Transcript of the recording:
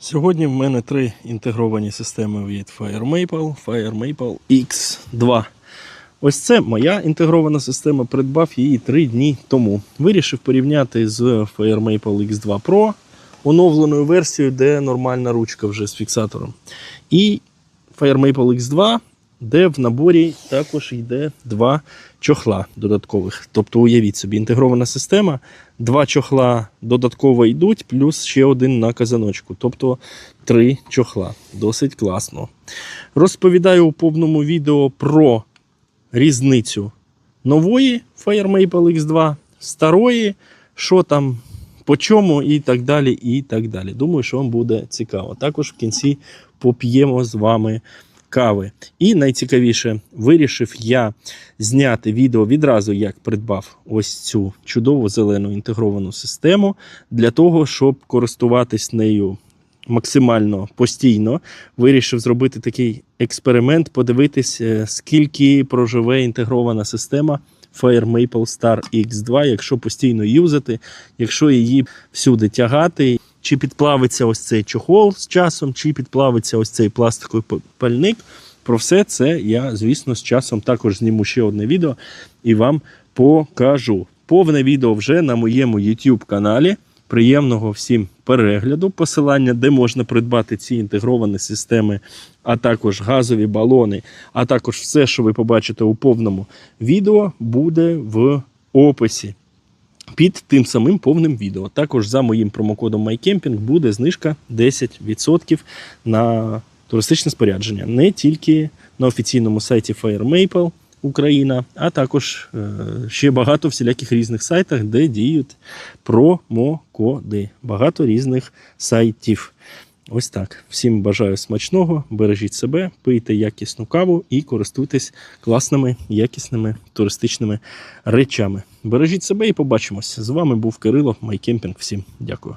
Сьогодні в мене три інтегровані системи від FireMaple, FireMaple X2. Ось це моя інтегрована система. Придбав її три дні тому. Вирішив порівняти з FireMaple X2 Pro оновленою версією, де нормальна ручка вже з фіксатором. І FireMaple X2, де в наборі також йде два чохла додаткових. Тобто, уявіть собі, інтегрована система, два чохла додатково йдуть, плюс ще один на казаночку. Тобто три чохла. Досить класно. Розповідаю у повному відео про різницю нової FireMaple X2, старої, що там, по чому і так далі. і так далі. Думаю, що вам буде цікаво. Також в кінці поп'ємо з вами кави. І найцікавіше, вирішив я зняти відео відразу, як придбав ось цю чудову зелену інтегровану систему, для того, щоб користуватись нею максимально постійно. Вирішив зробити такий експеримент, подивитись, е, скільки проживе інтегрована система. FireMaple Star X2, якщо постійно юзати, якщо її всюди тягати, чи підплавиться ось цей чохол з часом, чи підплавиться ось цей пластиковий пальник. Про все це я, звісно, з часом також зніму ще одне відео і вам покажу. Повне відео вже на моєму YouTube каналі. Приємного всім перегляду. Посилання, де можна придбати ці інтегровані системи, а також газові балони, а також все, що ви побачите у повному відео, буде в описі під тим самим повним відео. Також за моїм промокодом MyCamping буде знижка 10% на туристичне спорядження. Не тільки на офіційному сайті FireMaple Україна, а також е, ще багато всіляких різних сайтах, де діють промокоди. Багато різних сайтів. Ось так. Всім бажаю смачного, бережіть себе, пийте якісну каву і користуйтесь класними, якісними туристичними речами. Бережіть себе і побачимось. З вами був Кирило, Майкемпінг. Всім дякую.